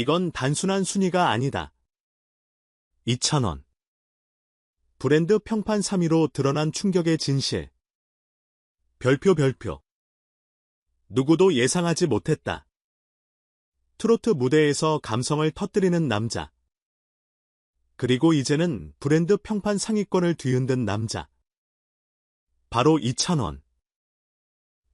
이건 단순한 순위가 아니다. 2,000원. 브랜드 평판 3위로 드러난 충격의 진실. 별표 별표. 누구도 예상하지 못했다. 트로트 무대에서 감성을 터뜨리는 남자. 그리고 이제는 브랜드 평판 상위권을 뒤흔든 남자. 바로 이찬원.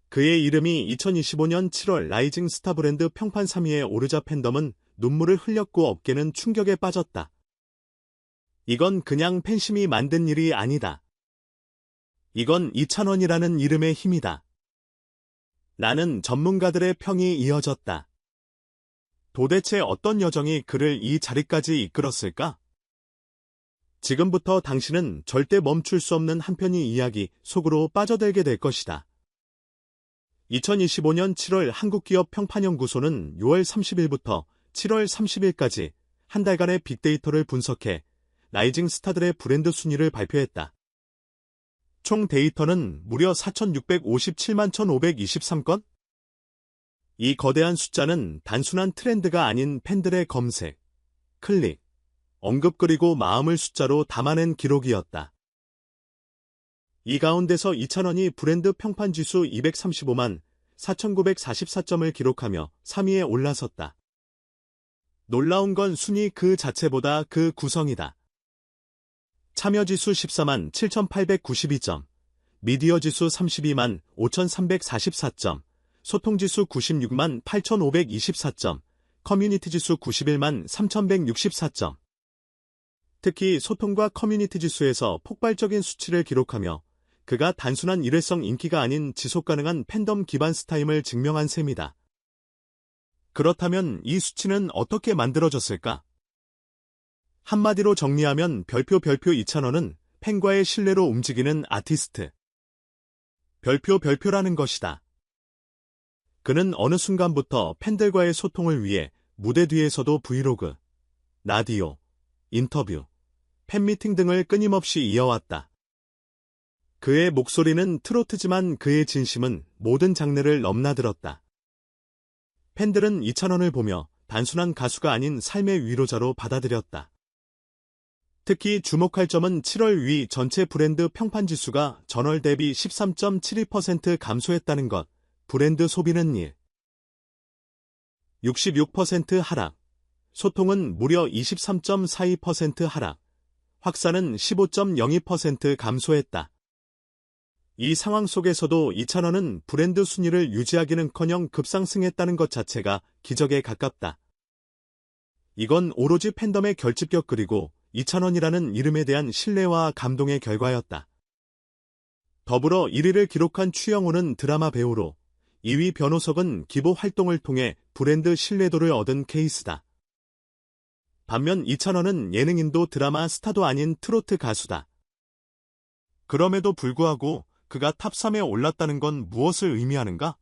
그의 이름이 2025년 7월 라이징 스타 브랜드 평판 3위에 오르자 팬덤은 눈물을 흘렸고 어깨는 충격에 빠졌다. 이건 그냥 팬심이 만든 일이 아니다. 이건 이찬원이라는 이름의 힘이다. 라는 전문가들의 평이 이어졌다. 도대체 어떤 여정이 그를 이 자리까지 이끌었을까? 지금부터 당신은 절대 멈출 수 없는 한편의 이야기 속으로 빠져들게 될 것이다. 2025년 7월 한국기업 평판연구소는 6월 30일부터 7월 30일까지 한 달간의 빅데이터를 분석해 라이징 스타들의 브랜드 순위를 발표했다. 총 데이터는 무려 4,657만 1,523건? 이 거대한 숫자는 단순한 트렌드가 아닌 팬들의 검색, 클릭, 언급 그리고 마음을 숫자로 담아낸 기록이었다. 이 가운데서 2,000원이 브랜드 평판 지수 235만 4,944점을 기록하며 3위에 올라섰다. 놀라운 건 순위 그 자체보다 그 구성이다. 참여지수 14만 7,892점, 미디어지수 32만 5,344점, 소통지수 96만 8,524점, 커뮤니티지수 91만 3,164점. 특히 소통과 커뮤니티 지수에서 폭발적인 수치를 기록하며 그가 단순한 일회성 인기가 아닌 지속가능한 팬덤 기반 스타임을 증명한 셈이다. 그렇다면 이 수치는 어떻게 만들어졌을까? 한마디로 정리하면 별표 별표 2,000원은 팬과의 신뢰로 움직이는 아티스트. 별표 별표라는 것이다. 그는 어느 순간부터 팬들과의 소통을 위해 무대 뒤에서도 브이로그, 라디오, 인터뷰, 팬미팅 등을 끊임없이 이어왔다. 그의 목소리는 트로트지만 그의 진심은 모든 장르를 넘나들었다. 팬들은 2,000원을 보며 단순한 가수가 아닌 삶의 위로자로 받아들였다. 특히 주목할 점은 7월 위 전체 브랜드 평판 지수가 전월 대비 13.72% 감소했다는 것. 브랜드 소비는 1. 66% 하락. 소통은 무려 23.42% 하락. 확산은 15.02% 감소했다. 이 상황 속에서도 2,000원은 브랜드 순위를 유지하기는커녕 급상승했다는 것 자체가 기적에 가깝다. 이건 오로지 팬덤의 결집력 그리고 2,000원이라는 이름에 대한 신뢰와 감동의 결과였다. 더불어 1위를 기록한 추영호는 드라마 배우로 2위 변호석은 기부 활동을 통해 브랜드 신뢰도를 얻은 케이스다. 반면 2,000원은 예능인도 드라마 스타도 아닌 트로트 가수다. 그럼에도 불구하고 그가 탑3에 올랐다는 건 무엇을 의미하는가?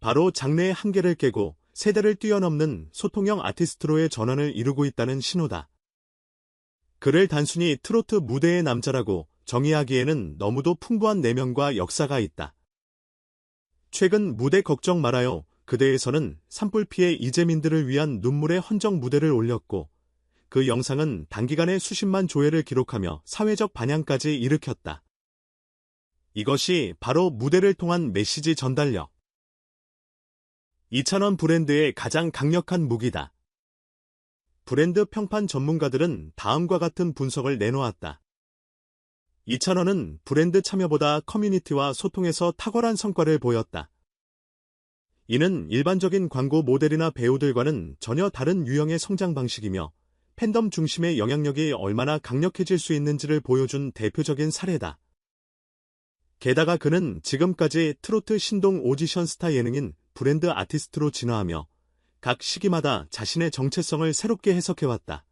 바로 장래의 한계를 깨고 세대를 뛰어넘는 소통형 아티스트로의 전환을 이루고 있다는 신호다. 그를 단순히 트로트 무대의 남자라고 정의하기에는 너무도 풍부한 내면과 역사가 있다. 최근 무대 걱정 말아요. 그대에서는 산불 피해 이재민들을 위한 눈물의 헌정 무대를 올렸고 그 영상은 단기간에 수십만 조회를 기록하며 사회적 반향까지 일으켰다. 이것이 바로 무대를 통한 메시지 전달력. 2,000원 브랜드의 가장 강력한 무기다. 브랜드 평판 전문가들은 다음과 같은 분석을 내놓았다. 2,000원은 브랜드 참여보다 커뮤니티와 소통에서 탁월한 성과를 보였다. 이는 일반적인 광고 모델이나 배우들과는 전혀 다른 유형의 성장 방식이며 팬덤 중심의 영향력이 얼마나 강력해질 수 있는지를 보여준 대표적인 사례다. 게다가 그는 지금까지 트로트 신동 오디션 스타 예능인 브랜드 아티스트로 진화하며 각 시기마다 자신의 정체성을 새롭게 해석해왔다.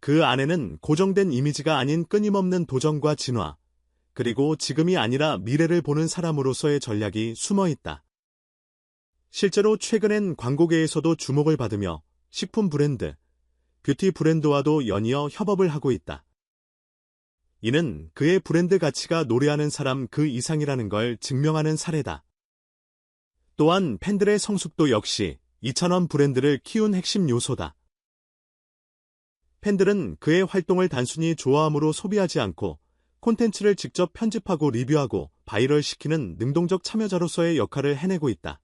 그 안에는 고정된 이미지가 아닌 끊임없는 도전과 진화, 그리고 지금이 아니라 미래를 보는 사람으로서의 전략이 숨어 있다. 실제로 최근엔 광고계에서도 주목을 받으며 식품 브랜드, 뷰티 브랜드와도 연이어 협업을 하고 있다. 이는 그의 브랜드 가치가 노래하는 사람 그 이상이라는 걸 증명하는 사례다. 또한 팬들의 성숙도 역시 이찬원 브랜드를 키운 핵심 요소다. 팬들은 그의 활동을 단순히 좋아함으로 소비하지 않고 콘텐츠를 직접 편집하고 리뷰하고 바이럴시키는 능동적 참여자로서의 역할을 해내고 있다.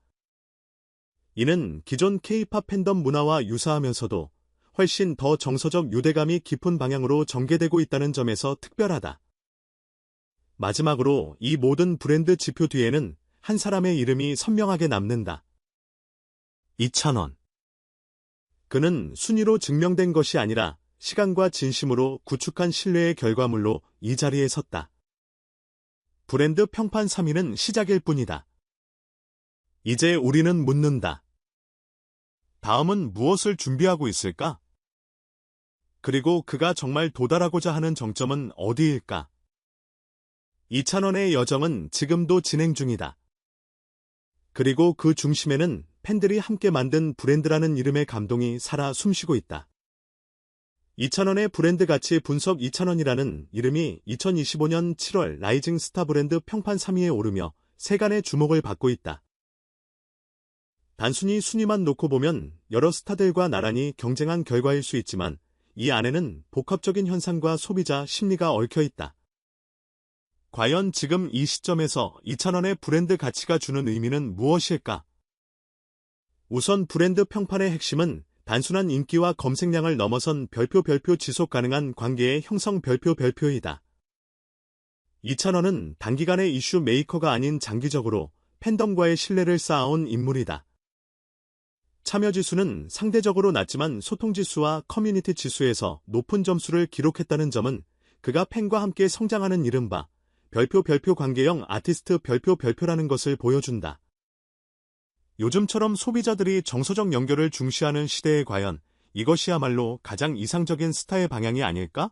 이는 기존 K-팝 팬덤 문화와 유사하면서도 훨씬 더 정서적 유대감이 깊은 방향으로 전개되고 있다는 점에서 특별하다. 마지막으로 이 모든 브랜드 지표 뒤에는 한 사람의 이름이 선명하게 남는다. 이찬원. 그는 순위로 증명된 것이 아니라 시간과 진심으로 구축한 신뢰의 결과물로 이 자리에 섰다. 브랜드 평판 3위는 시작일 뿐이다. 이제 우리는 묻는다. 다음은 무엇을 준비하고 있을까? 그리고 그가 정말 도달하고자 하는 정점은 어디일까? 이찬원의 여정은 지금도 진행 중이다. 그리고 그 중심에는 팬들이 함께 만든 브랜드라는 이름의 감동이 살아 숨쉬고 있다. 2,000원의 브랜드 가치 분석 2,000원이라는 이름이 2025년 7월 라이징 스타 브랜드 평판 3위에 오르며 세간의 주목을 받고 있다. 단순히 순위만 놓고 보면 여러 스타들과 나란히 경쟁한 결과일 수 있지만 이 안에는 복합적인 현상과 소비자 심리가 얽혀 있다. 과연 지금 이 시점에서 2,000원의 브랜드 가치가 주는 의미는 무엇일까? 우선 브랜드 평판의 핵심은 단순한 인기와 검색량을 넘어선 별표 별표 지속 가능한 관계의 형성 별표 별표이다. 이찬원은 단기간의 이슈 메이커가 아닌 장기적으로 팬덤과의 신뢰를 쌓아온 인물이다. 참여 지수는 상대적으로 낮지만 소통 지수와 커뮤니티 지수에서 높은 점수를 기록했다는 점은 그가 팬과 함께 성장하는 이른바 별표 별표 관계형 아티스트 별표 별표라는 것을 보여준다. 요즘처럼 소비자들이 정서적 연결을 중시하는 시대에 과연 이것이야말로 가장 이상적인 스타의 방향이 아닐까?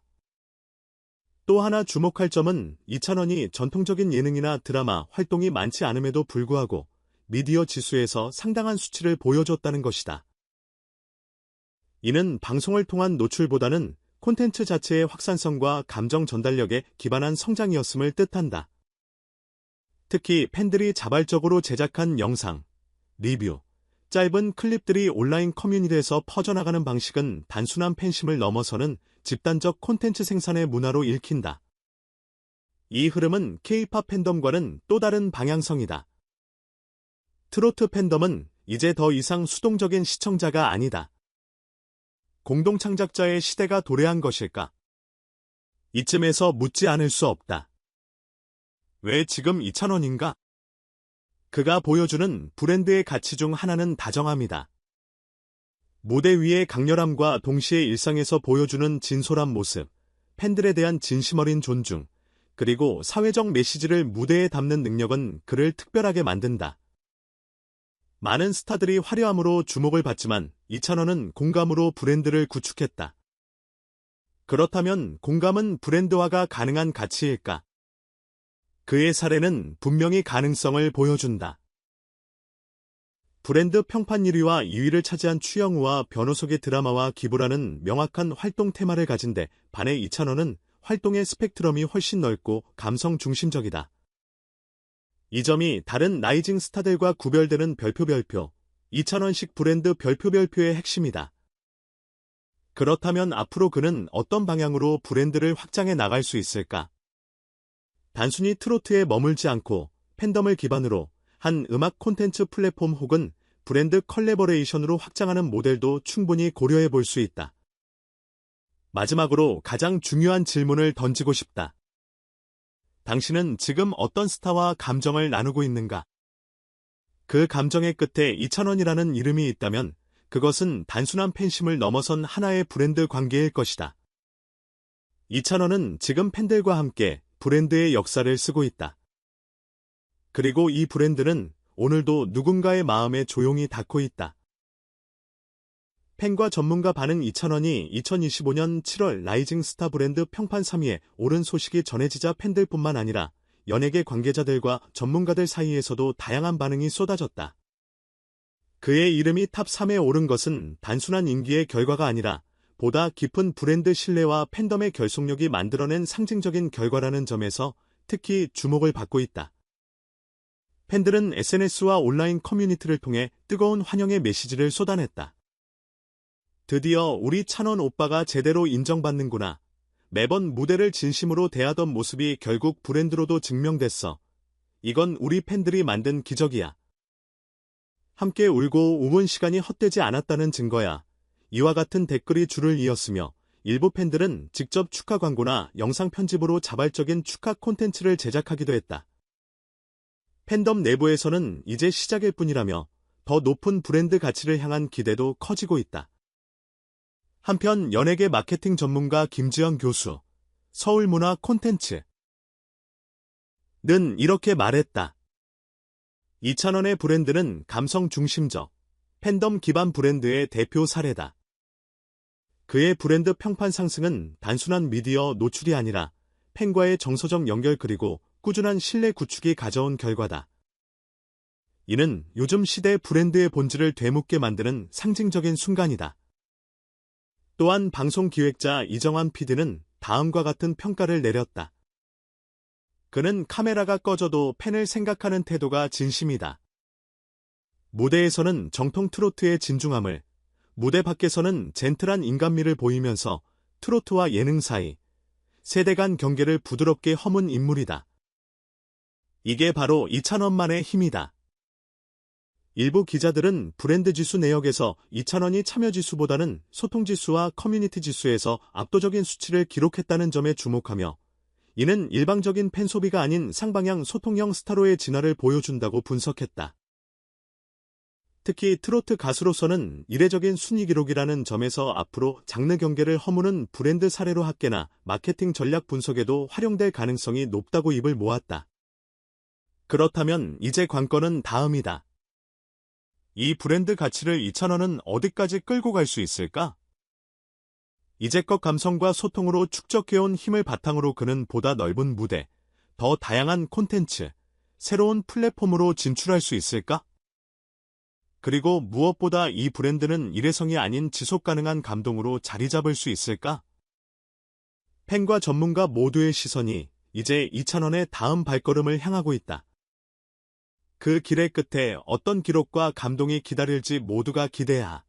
또 하나 주목할 점은 이찬원이 전통적인 예능이나 드라마 활동이 많지 않음에도 불구하고 미디어 지수에서 상당한 수치를 보여줬다는 것이다. 이는 방송을 통한 노출보다는 콘텐츠 자체의 확산성과 감정 전달력에 기반한 성장이었음을 뜻한다. 특히 팬들이 자발적으로 제작한 영상, 리뷰, 짧은 클립들이 온라인 커뮤니티에서 퍼져나가는 방식은 단순한 팬심을 넘어서는 집단적 콘텐츠 생산의 문화로 읽힌다. 이 흐름은 K-팝 팬덤과는 또 다른 방향성이다. 트로트 팬덤은 이제 더 이상 수동적인 시청자가 아니다. 공동 창작자의 시대가 도래한 것일까? 이쯤에서 묻지 않을 수 없다. 왜 지금 2,000원인가? 그가 보여주는 브랜드의 가치 중 하나는 다정함이다. 무대 위의 강렬함과 동시에 일상에서 보여주는 진솔한 모습, 팬들에 대한 진심 어린 존중, 그리고 사회적 메시지를 무대에 담는 능력은 그를 특별하게 만든다. 많은 스타들이 화려함으로 주목을 받지만 이찬원은 공감으로 브랜드를 구축했다. 그렇다면 공감은 브랜드화가 가능한 가치일까? 그의 사례는 분명히 가능성을 보여준다. 브랜드 평판 1위와 2위를 차지한 추영우와 변호석의 드라마와 기부라는 명확한 활동 테마를 가진 데 반해 이찬원은 활동의 스펙트럼이 훨씬 넓고 감성 중심적이다. 이 점이 다른 라이징 스타들과 구별되는 별표별표, 2,000원씩 브랜드 별표별표의 핵심이다. 그렇다면 앞으로 그는 어떤 방향으로 브랜드를 확장해 나갈 수 있을까? 단순히 트로트에 머물지 않고 팬덤을 기반으로 한 음악 콘텐츠 플랫폼 혹은 브랜드 컬래버레이션으로 확장하는 모델도 충분히 고려해 볼 수 있다. 마지막으로 가장 중요한 질문을 던지고 싶다. 당신은 지금 어떤 스타와 감정을 나누고 있는가? 그 감정의 끝에 2,000원이라는 이름이 있다면 그것은 단순한 팬심을 넘어선 하나의 브랜드 관계일 것이다. 2,000원은 지금 팬들과 함께 브랜드의 역사를 쓰고 있다. 그리고 이 브랜드는 오늘도 누군가의 마음에 조용히 닿고 있다. 팬과 전문가 반응 2,000원이 2025년 7월 라이징 스타 브랜드 평판 3위에 오른 소식이 전해지자 팬들뿐만 아니라 연예계 관계자들과 전문가들 사이에서도 다양한 반응이 쏟아졌다. 그의 이름이 탑 3에 오른 것은 단순한 인기의 결과가 아니라 보다 깊은 브랜드 신뢰와 팬덤의 결속력이 만들어낸 상징적인 결과라는 점에서 특히 주목을 받고 있다. 팬들은 SNS와 온라인 커뮤니티를 통해 뜨거운 환영의 메시지를 쏟아냈다. 드디어 우리 찬원 오빠가 제대로 인정받는구나. 매번 무대를 진심으로 대하던 모습이 결국 브랜드로도 증명됐어. 이건 우리 팬들이 만든 기적이야. 함께 울고 우은 시간이 헛되지 않았다는 증거야. 이와 같은 댓글이 줄을 이었으며 일부 팬들은 직접 축하 광고나 영상 편집으로 자발적인 축하 콘텐츠를 제작하기도 했다. 팬덤 내부에서는 이제 시작일 뿐이라며 더 높은 브랜드 가치를 향한 기대도 커지고 있다. 한편 연예계 마케팅 전문가 김지영 교수, 서울문화 콘텐츠 는 이렇게 말했다. 2,000원의 브랜드는 감성 중심적, 팬덤 기반 브랜드의 대표 사례다. 그의 브랜드 평판 상승은 단순한 미디어 노출이 아니라 팬과의 정서적 연결 그리고 꾸준한 신뢰 구축이 가져온 결과다. 이는 요즘 시대 브랜드의 본질을 되묻게 만드는 상징적인 순간이다. 또한 방송 기획자 이정환 PD는 다음과 같은 평가를 내렸다. 그는 카메라가 꺼져도 팬을 생각하는 태도가 진심이다. 무대에서는 정통 트로트의 진중함을, 무대 밖에서는 젠틀한 인간미를 보이면서 트로트와 예능 사이, 세대 간 경계를 부드럽게 허문 인물이다. 이게 바로 이찬원만의 힘이다. 일부 기자들은 브랜드 지수 내역에서 이찬원이 참여 지수보다는 소통 지수와 커뮤니티 지수에서 압도적인 수치를 기록했다는 점에 주목하며 이는 일방적인 팬 소비가 아닌 상방향 소통형 스타로의 진화를 보여준다고 분석했다. 특히 트로트 가수로서는 이례적인 순위 기록이라는 점에서 앞으로 장르 경계를 허무는 브랜드 사례로 학계나 마케팅 전략 분석에도 활용될 가능성이 높다고 입을 모았다. 그렇다면 이제 관건은 다음이다. 이 브랜드 가치를 2,000원은 어디까지 끌고 갈 수 있을까? 이제껏 감성과 소통으로 축적해온 힘을 바탕으로 그는 보다 넓은 무대, 더 다양한 콘텐츠, 새로운 플랫폼으로 진출할 수 있을까? 그리고 무엇보다 이 브랜드는 일회성이 아닌 지속 가능한 감동으로 자리 잡을 수 있을까? 팬과 전문가 모두의 시선이 이제 2,000원의 다음 발걸음을 향하고 있다. 그 길의 끝에 어떤 기록과 감동이 기다릴지 모두가 기대하.